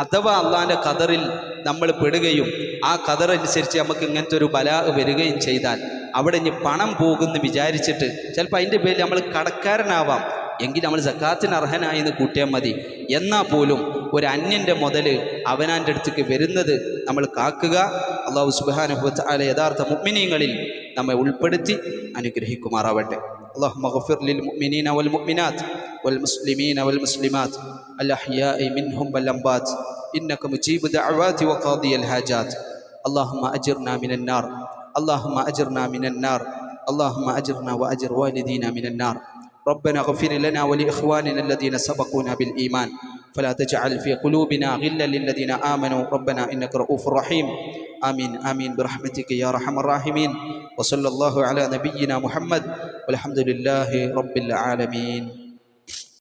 അഥവാ അള്ളാഹിന്റെ കതറിൽ നമ്മൾ പെടുകയും ആ കതർ അനുസരിച്ച് നമുക്ക് ഇങ്ങനത്തെ ഒരു ബല വരികയും ചെയ്താൽ അവിടെ ഇനി പണം പോകുമെന്ന് വിചാരിച്ചിട്ട് ചിലപ്പോൾ അതിൻ്റെ പേരിൽ നമ്മൾ കടക്കാരനാവാം എങ്കിൽ നമ്മൾ സക്കാത്തിന് അർഹനായി എന്ന് കൂട്ടിയാൽ മതി എന്നാൽ പോലും ഒരു അന്യൻ്റെ മുതൽ അവനാൻ്റെ അടുത്തേക്ക് വരുന്നത് നമ്മൾ കാക്കുക അള്ളാഹു സുബാനുഭവത്ത് അല യഥാർത്ഥ മുഗ്മിനീങ്ങളിൽ നമ്മെ ഉൾപ്പെടുത്തി അനുഗ്രഹിക്കുമാറാവട്ടെ اللهم اغفر للمؤمنين والمؤمنات والمسلمين والمسلمات الأحياء منهم والأموات إنك مجيب دعوات وقاضي الحاجات اللهم أجرنا من النار. اللهم أجرنا من النار. اللهم أجرنا وأجر والدينا من النار. ربنا اغفر لنا ولإخواننا الذين سبقونا بالإيمان. فلا تجعل في قلوبنا غلا للذين آمنوا. ربنا إنك رؤوف رحيم. آمين آمين. برحمتك يا أرحم الراحمين. وصلى الله على نبينا محمد. والحمد لله رب العالمين.